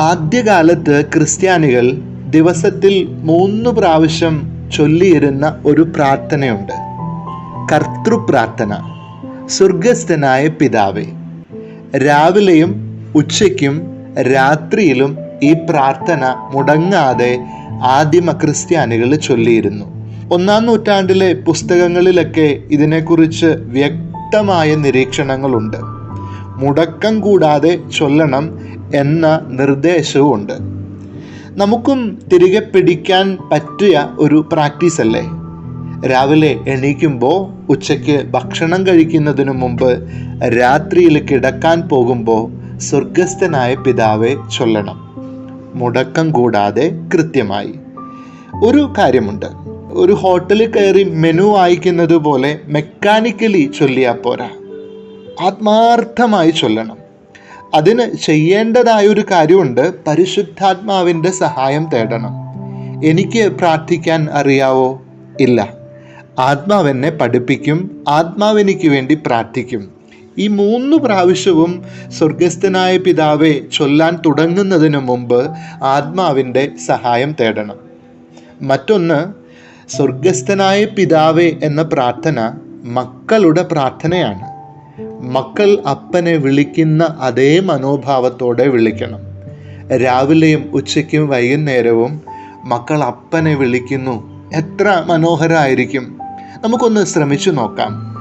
ആദ്യകാലത്ത് ക്രിസ്ത്യാനികൾ ദിവസത്തിൽ മൂന്ന് പ്രാവശ്യം ചൊല്ലിയിരുന്ന ഒരു പ്രാർത്ഥനയുണ്ട്. കർത്തൃപ്രാർത്ഥന. സ്വർഗസ്ഥനായ പിതാവേ രാവിലെയും ഉച്ചയ്ക്കും രാത്രിയിലും ഈ പ്രാർത്ഥന മുടങ്ങാതെ ആദിമ ക്രിസ്ത്യാനികൾ ചൊല്ലിയിരുന്നു. ഒന്നാം നൂറ്റാണ്ടിലെ പുസ്തകങ്ങളിലൊക്കെ ഇതിനെക്കുറിച്ച് വ്യക്തമായ നിരീക്ഷണങ്ങളുണ്ട്. മുടക്കം കൂടാതെ ചൊല്ലണം എന്ന നിർദ്ദേശവുമുണ്ട്. നമുക്കും തിരികെ പിടിക്കാൻ പറ്റിയ ഒരു പ്രാക്ടീസ് അല്ലേ? രാവിലെ എണീക്കുമ്പോൾ ഉച്ചയ്ക്ക് ഭക്ഷണം കഴിക്കുന്നതിനു മുമ്പ് രാത്രിയിൽ കിടക്കാൻ പോകുമ്പോൾ സ്വർഗസ്ഥനായ പിതാവെ ചൊല്ലണം. മുടക്കം കൂടാതെ കൃത്യമായി. ഒരു കാര്യമുണ്ട്. ഒരു ഹോട്ടലിൽ കയറി മെനു വായിക്കുന്നത് പോലെ മെക്കാനിക്കലി ചൊല്ലിയാൽ പോരാ. ആത്മാർത്ഥമായി ചൊല്ലണം. അതിന് ചെയ്യേണ്ടതായ ഒരു കാര്യമുണ്ട്. പരിശുദ്ധാത്മാവിന്റെ സഹായം തേടണം. എനിക്ക് പ്രാർത്ഥിക്കാൻ അറിയാവോ? ഇല്ല. ആത്മാവെന്നെ പഠിപ്പിക്കും. ആത്മാവെനിക്ക് വേണ്ടി പ്രാർത്ഥിക്കും. ഈ മൂന്ന് പ്രാവശ്യവും സ്വർഗസ്ഥനായ പിതാവെ ചൊല്ലാൻ തുടങ്ങുന്നതിന് മുമ്പ് ആത്മാവിന്റെ സഹായം തേടണം. മറ്റൊന്ന് സ്വർഗസ്ഥനായ പിതാവെ എന്ന പ്രാർത്ഥന മക്കളുടെ പ്രാർത്ഥനയാണ്. മക്കൾ അപ്പനെ വിളിക്കുന്ന അതേ മനോഭാവത്തോടെ വിളിക്കണം. രാവിലെയും ഉച്ചയ്ക്കും വൈകുന്നേരവും മക്കൾ അപ്പനെ വിളിക്കുന്നു. എത്ര മനോഹരമായിരിക്കും നമുക്കൊന്ന് ശ്രമിച്ചു നോക്കാം.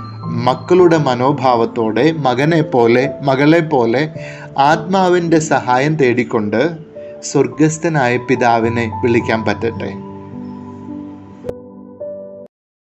മക്കളുടെ മനോഭാവത്തോടെ മകനെ പോലെ മകളെ പോലെ ആത്മാവിന്റെ സഹായം തേടിക്കൊണ്ട് സ്വർഗസ്ഥനായ പിതാവിനെ വിളിക്കാൻ പറ്റട്ടെ.